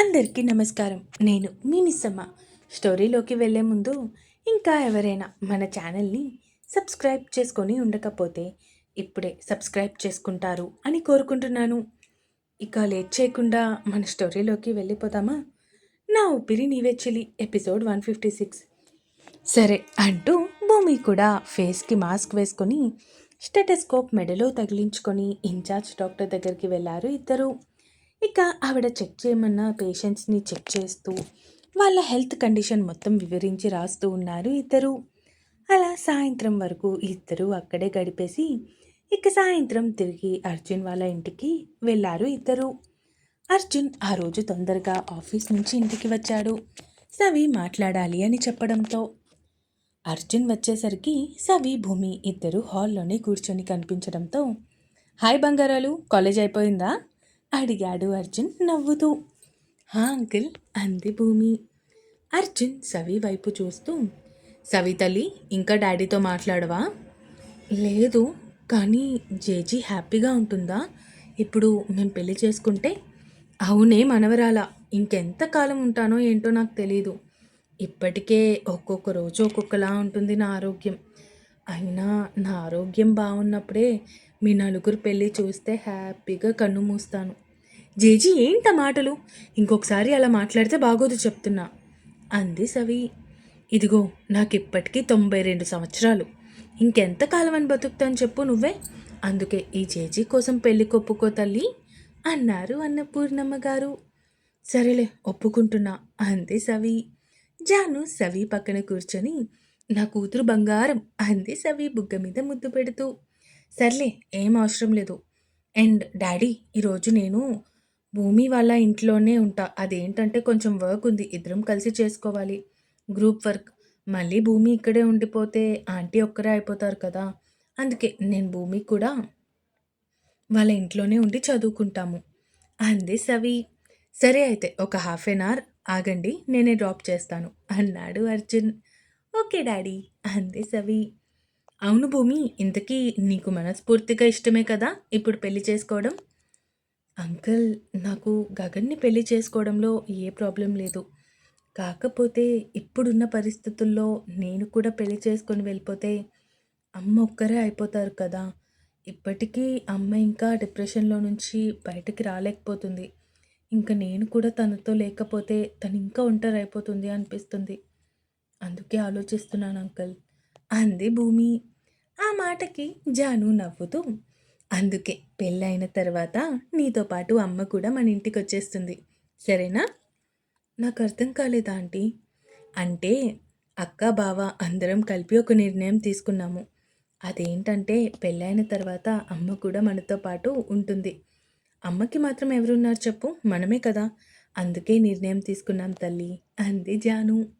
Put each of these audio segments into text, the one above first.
అందరికీ నమస్కారం. నేను మీ మిస్సమ్మ. స్టోరీలోకి వెళ్ళే ముందు ఇంకా ఎవరైనా మన ఛానల్ని సబ్స్క్రైబ్ చేసుకొని ఉండకపోతే ఇప్పుడే సబ్స్క్రైబ్ చేసుకుంటారు అని కోరుకుంటున్నాను. ఇక లేట్ చేయకుండా మన స్టోరీలోకి వెళ్ళిపోదామా? నా ఊపిరి నీవే ఎపిసోడ్ వన్ ఫిఫ్టీ సిక్స్. సరే అంటూ భూమి కూడా ఫేస్కి మాస్క్ వేసుకొని స్టెటస్కోప్ మెడలో తగిలించుకొని ఇన్ఛార్జ్ డాక్టర్ దగ్గరికి వెళ్ళారు ఇద్దరు. ఇక ఆవిడ చెక్ చేయమన్న పేషెంట్స్ని చెక్ చేస్తూ వాళ్ళ హెల్త్ కండిషన్ మొత్తం వివరించి రాస్తూ ఉన్నారు ఇద్దరు. అలా సాయంత్రం వరకు ఇద్దరు అక్కడే గడిపేసి ఇక సాయంత్రం తిరిగి అర్జున్ వాళ్ళ ఇంటికి వెళ్ళారు ఇద్దరు. అర్జున్ ఆ రోజు తొందరగా ఆఫీస్ నుంచి ఇంటికి వచ్చాడు. సవి మాట్లాడాలి అని చెప్పడంతో అర్జున్ వచ్చేసరికి సవి భూమి ఇద్దరు హాల్లోనే కూర్చొని కనిపించడంతో హాయ్ బంగారాలు కాలేజ్ అయిపోయిందా? అడిగాడు అర్జున్ నవ్వుతూ. హా అంకిల్ అంది భూమి. అర్జున్ సవి వైపు చూస్తూ సవి తల్లి ఇంకా డాడీతో మాట్లాడవా? లేదు కానీ జేజీ హ్యాపీగా ఉంటుందా? ఇప్పుడు మేము పెళ్ళి చేసుకుంటే? అవునే మనవరాల ఇంకెంత కాలం ఉంటానో ఏంటో నాకు తెలీదు. ఇప్పటికే ఒక్కొక్క రోజు ఒక్కొక్కలా ఉంటుంది నా ఆరోగ్యం. అయినా నా ఆరోగ్యం బాగున్నప్పుడే మీ నలుగురు పెళ్ళి చూస్తే హ్యాపీగా కన్ను మూస్తాను. జేజీ ఏంట మాటలు? ఇంకొకసారి అలా మాట్లాడితే బాగోదు చెప్తున్నా. అంది సవి. ఇదిగో నాకు ఇప్పటికీ తొంభై రెండు సంవత్సరాలు. ఇంకెంత కాలం అని బతుకుతాను చెప్పు నువ్వే. అందుకే ఈ జేజీ కోసం పెళ్ళి కొప్పుకో తల్లి అన్నారు అన్నపూర్ణమ్మ గారు. సరేలే ఒప్పుకుంటున్నా అంది సవి. జాను సవి పక్కన కూర్చొని నా కూతురు బంగారం అంది సవి బుగ్గ మీద ముద్దు పెడుతూ. సర్లే ఏం అవసరం లేదు. అండ్ డాడీ ఈరోజు నేను భూమి వాళ్ళ ఇంట్లోనే ఉంటా. అదేంటంటే కొంచెం వర్క్ ఉంది. ఇద్దరం కలిసి చేసుకోవాలి. Group work. మళ్ళీ భూమి ఇక్కడే ఉండిపోతే ఆంటీ ఒక్కరే అయిపోతారు కదా. అందుకే నేను భూమి కూడా వాళ్ళ ఇంట్లోనే ఉండి చదువుకుంటాము. అంది సవి. సరే అయితే ఒక హాఫ్ ఎన్ అవర్ ఆగండి నేనే డ్రాప్ చేస్తాను అన్నాడు అర్జున్. ఓకే డాడీ అంది సవి. అవును భూమి ఇంతకీ నీకు మనస్ఫూర్తిగా ఇష్టమే కదా ఇప్పుడు పెళ్ళి చేసుకోవడం? అంకుల్ నాకు గగన్ని పెళ్ళి చేసుకోవడంలో ఏ ప్రాబ్లం లేదు. కాకపోతే ఇప్పుడున్న పరిస్థితుల్లో నేను కూడా పెళ్ళి చేసుకొని వెళ్ళిపోతే అమ్మ ఒక్కరే అయిపోతారు కదా. ఇప్పటికీ అమ్మ ఇంకా డిప్రెషన్లో నుంచి బయటకి రాలేకపోతుంది. ఇంకా నేను కూడా తనతో లేకపోతే తను ఇంకా ఒంటరి అయిపోతుంది అనిపిస్తుంది. అందుకే ఆలోచిస్తున్నాను అంకుల్. అంది భూమి. ఆ మాటకి జాను నవ్వుతూ అందుకే పెళ్ళైన తర్వాత నీతో పాటు అమ్మ కూడా మన ఇంటికి వచ్చేస్తుంది సరేనా? నాకు అర్థం కాలేదా ఆంటీ? అంటే అక్క బావ అందరం కలిపి ఒక నిర్ణయం తీసుకున్నాము. అదేంటంటే పెళ్ళైన తర్వాత అమ్మ కూడా మనతో పాటు ఉంటుంది. అమ్మకి మాత్రం ఎవరున్నారు చెప్పు? మనమే కదా. అందుకే నిర్ణయం తీసుకున్నాం తల్లి అంది జాను.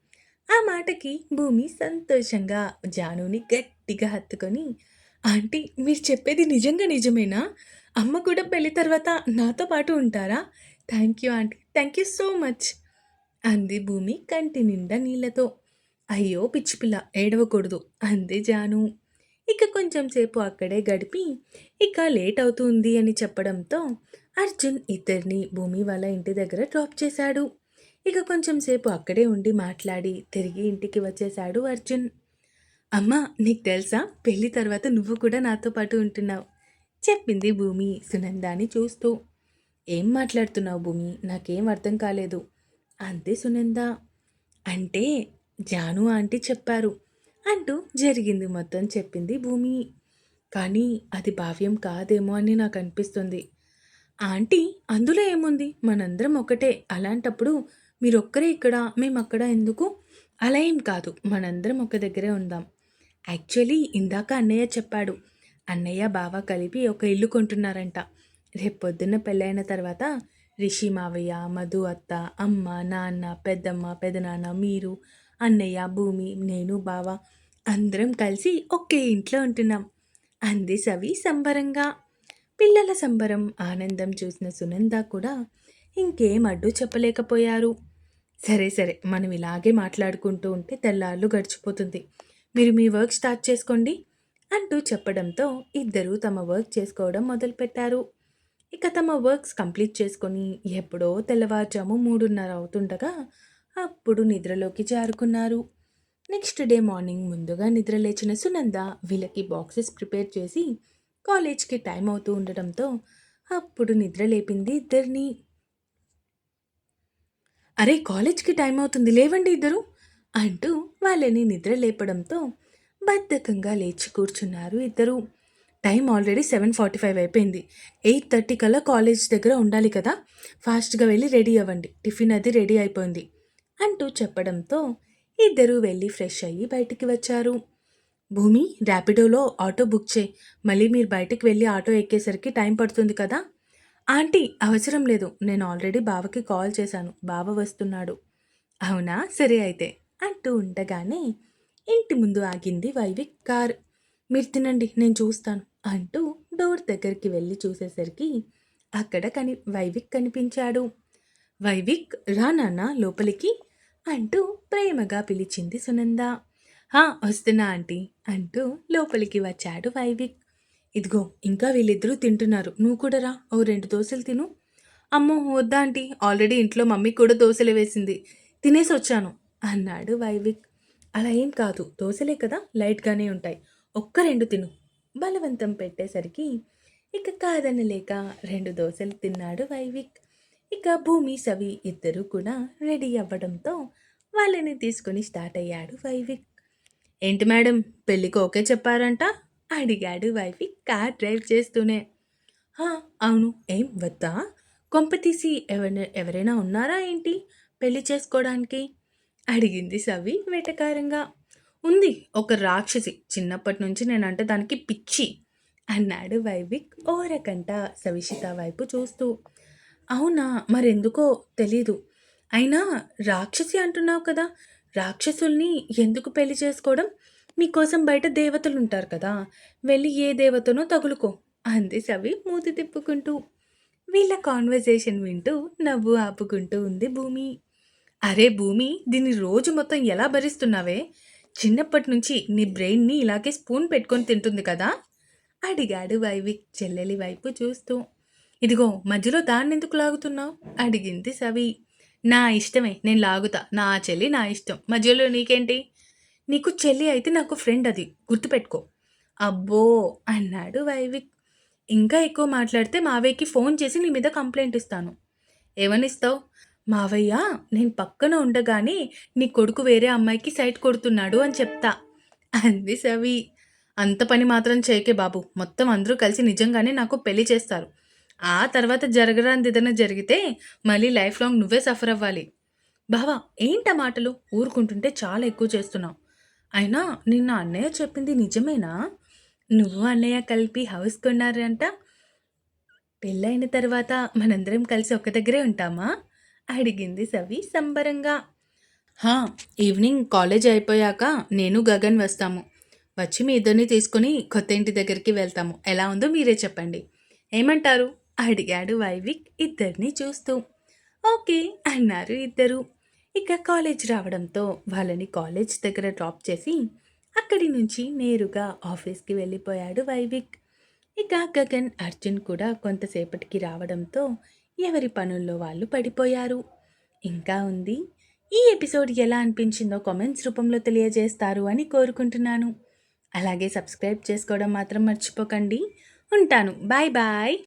ఆ మాటకి భూమి సంతోషంగా జానుని గట్టిగా హత్తుకొని ఆంటీ మీరు చెప్పేది నిజంగా నిజమేనా? అమ్మ కూడా పెళ్ళి తర్వాత నాతో పాటు ఉంటారా? Thank you aunty thank you so much అంది భూమి కంటి నిండా నీళ్ళతో అయ్యో పిచ్చిపిల్ల ఏడవకూడదు అంది జాను. ఇక కొంచెం సేపు అక్కడే గడిపి ఇక లేట్ అవుతుంది అని చెప్పడంతో అర్జున్ ఇద్దరిని భూమి వాళ్ళ ఇంటి దగ్గర డ్రాప్ చేశాడు. ఇక కొంచెం సేపు అక్కడే ఉండి మాట్లాడి తిరిగి ఇంటికి వచ్చేశాడు అర్జున్. అమ్మా నీకు తెలుసా? పెళ్ళి తర్వాత నువ్వు కూడా నాతో పాటు ఉంటున్నావు చెప్పింది భూమి సునందాని చూస్తూ. ఏం మాట్లాడుతున్నావు భూమి? నాకేం అర్థం కాలేదు అంతే సునంద. అంటే జాను ఆంటీ చెప్పారు అంటూ జరిగింది మొత్తం చెప్పింది భూమి. కానీ అది భావ్యం కాదేమో అని నాకు అనిపిస్తుంది. ఆంటీ అందులో ఏముంది? మనందరం ఒకటే. అలాంటప్పుడు మీరొక్కరే ఇక్కడ మేము అక్కడ ఎందుకు? అలా ఏం కాదు మనందరం ఒక దగ్గరే ఉందాం. యాక్చువల్లీ ఇందాక అన్నయ్య చెప్పాడు అన్నయ్య బావ కలిపి ఒక ఇల్లు కొంటున్నారంట. రేపు పొద్దున్న పెళ్ళైన తర్వాత రిషి మావయ్య మధు అత్త అమ్మ నాన్న పెద్దమ్మ పెదనాన్న మీరు అన్నయ్య భూమి నేను బావ అందరం కలిసి ఒకే ఇంట్లో ఉంటున్నాం. అంది సవి సంబరంగా. పిల్లల సంబరం ఆనందం చూసిన సునంద కూడా ఇంకేం అడ్డు చెప్పలేకపోయారు. సరే సరే. మనం ఇలాగే మాట్లాడుకుంటూ ఉంటే తెల్లాళ్ళు గడిచిపోతుంది. మీరు మీ వర్క్ స్టార్ట్ చేసుకోండి అంటూ చెప్పడంతో ఇద్దరూ తమ వర్క్ చేసుకోవడం మొదలుపెట్టారు. ఇక తమ వర్క్స్ కంప్లీట్ చేసుకొని ఎప్పుడో తెల్లవారుజాము మూడున్నర అవుతుండగా అప్పుడు నిద్రలోకి జారుకున్నారు. నెక్స్ట్ డే మార్నింగ్ ముందుగా నిద్రలేచిన సునంద వీళ్ళకి బాక్సెస్ ప్రిపేర్ చేసి కాలేజ్కి టైం అవుతూ ఉండడంతో అప్పుడు నిద్ర లేపింది ఇద్దరిని. అరే కాలేజ్కి టైం అవుతుంది లేవండి ఇద్దరు? అంటూ వాళ్ళని నిద్ర లేపడంతో బద్ధకంగా లేచి కూర్చున్నారు ఇద్దరు. Time already seven forty five అయిపోయింది. ఎయిట్ థర్టీ కల్లా కాలేజ్ దగ్గర ఉండాలి కదా? ఫాస్ట్గా వెళ్ళి రెడీ అవ్వండి. టిఫిన్ అది రెడీ అయిపోయింది అంటూ చెప్పడంతో ఇద్దరూ వెళ్ళి ఫ్రెష్ అయ్యి బయటికి వచ్చారు. భూమి ర్యాపిడోలో ఆటో బుక్ చేయి. మళ్ళీ మీరు బయటికి వెళ్ళి ఆటో ఎక్కేసరికి టైం పడుతుంది కదా? ఆంటీ అవసరం లేదు. నేను ఆల్రెడీ బావకి కాల్ చేశాను. బావ వస్తున్నాడు. అవునా? సరే అయితే అంటూ ఉండగానే ఇంటి ముందు ఆగింది వైవిక్ కార్. మీరు తినండి నేను చూస్తాను అంటూ డోర్ దగ్గరికి వెళ్ళి చూసేసరికి అక్కడ కని వైవిక్ కనిపించాడు. వైవిక్ రా నాన్న లోపలికి అంటూ ప్రేమగా పిలిచింది సునంద. హా వస్తున్నా ఆంటీ అంటూ లోపలికి వచ్చాడు వైవిక్. ఇదిగో ఇంకా వీళ్ళిద్దరూ తింటున్నారు. నువ్వు కూడా రా. ఓ రెండు దోశలు తిను. అమ్మో వద్దా ఆంటీ? ఆల్రెడీ ఇంట్లో మమ్మీ కూడా దోశలు వేసింది. తినేసి వచ్చాను అన్నాడు వైవిక్. అలా ఏం కాదు. దోశలే కదా లైట్గానే ఉంటాయి. ఒక్క రెండు తిను. బలవంతం పెట్టేసరికి ఇక కాదనలేక రెండు దోశలు తిన్నాడు వైవిక్. ఇక భూమి సవి ఇద్దరు కూడా రెడీ అవ్వడంతో వాళ్ళని తీసుకొని స్టార్ట్ అయ్యాడు వైవిక్. ఏంటి మేడం పెళ్ళికి ఓకే చెప్పారంట? అడిగాడు వైవిక్ కార్ డ్రైవ్ చేస్తూనే. "హా, అవును ఏం వద్దా? కొంప తీసి ఎవరి ఎవరైనా ఉన్నారా ఏంటి పెళ్ళి చేసుకోవడానికి? అడిగింది సవి వేటకారంగా. ఉంది ఒక రాక్షసి. చిన్నప్పటి నుంచి నేనంటే దానికి పిచ్చి అన్నాడు వైవిక్ ఓరకంట సవిషిత వైపు చూస్తూ. అవునా మరెందుకో తెలీదు. అయినా రాక్షసి అంటున్నావు కదా రాక్షసుల్ని ఎందుకు పెళ్ళి చేసుకోవడం? మీకోసం బయట దేవతలు ఉంటారు కదా వెళ్ళి ఏ దేవతనో తగులుకో అంది సవి మూతి తిప్పుకుంటూ. వీళ్ళ కాన్వర్జేషన్ వింటూ నవ్వు ఆపుకుంటూ ఉంది భూమి. అరే భూమి దీన్ని రోజు మొత్తం ఎలా భరిస్తున్నావే? చిన్నప్పటి నుంచి నీ బ్రెయిన్ని ఇలాగే స్పూన్ పెట్టుకొని తింటుంది కదా? అడిగాడు వైవిక్ చెల్లెలి వైపు చూస్తూ. ఇదిగో మధ్యలో దాన్ని ఎందుకు లాగుతున్నావు? అడిగింది సవి నా ఇష్టమే నేను లాగుతా. నా చెల్లి నా ఇష్టం. మధ్యలో నీకేంటి? నీకు చెల్లి అయితే నాకు ఫ్రెండ్ అది గుర్తుపెట్టుకో. అబ్బో అన్నాడు వైవిక్. ఇంకా ఎక్కువ మాట్లాడితే మావయ్యకి ఫోన్ చేసి నీ మీద కంప్లైంట్ ఇస్తాను. ఏమనిస్తావు? మావయ్య నేను పక్కన ఉండగానే నీ కొడుకు వేరే అమ్మాయికి సైట్ కొడుతున్నాడు అని చెప్తా అంది సవి. అంత పని మాత్రం చేయకే బాబు మొత్తం అందరూ కలిసి నిజంగానే నాకు పెళ్ళి చేస్తారు. ఆ తర్వాత జరగరాంది ఏదైనా జరిగితే మళ్ళీ లైఫ్ లాంగ్ నువ్వే సఫర్ అవ్వాలి. బావా ఏంట మాటలు? ఊరుకుంటుంటే చాలా ఎక్కువ చేస్తున్నావు. అయినా నిన్న అన్నయ్య చెప్పింది నిజమేనా? నువ్వు అన్నయ్య కలిపి హౌస్ కొన్నారంట. పెళ్ళైన తర్వాత మనందరం కలిసి ఒక దగ్గరే ఉంటామా? అడిగింది సవి సంబరంగా. హా ఈవినింగ్ కాలేజ్ అయిపోయాక నేను గగన్ వస్తాము. వచ్చి మీ ఇద్దరిని తీసుకుని కొత్త ఇంటి దగ్గరికి వెళ్తాము. ఎలా ఉందో మీరే చెప్పండి. ఏమంటారు? అడిగాడు వైవిక్ ఇద్దరిని చూస్తూ. ఓకే అన్నారు ఇద్దరు. ఇక కాలేజ్ రావడంతో వాళ్ళని కాలేజ్ దగ్గర డ్రాప్ చేసి అక్కడి నుంచి నేరుగా ఆఫీస్కి వెళ్ళిపోయాడు వైవిక్. ఇక గగన్ అర్జున్ కూడా కొంతసేపటికి రావడంతో ఎవరి పనుల్లో వాళ్ళు పడిపోయారు. ఇంకా ఉంది ఈ ఎపిసోడ్ ఎలా అనిపించిందో కామెంట్స్ రూపంలో తెలియజేస్తారు అని కోరుకుంటున్నాను. అలాగే సబ్స్క్రైబ్ చేసుకోవడం మాత్రం మర్చిపోకండి. ఉంటాను. Bye bye.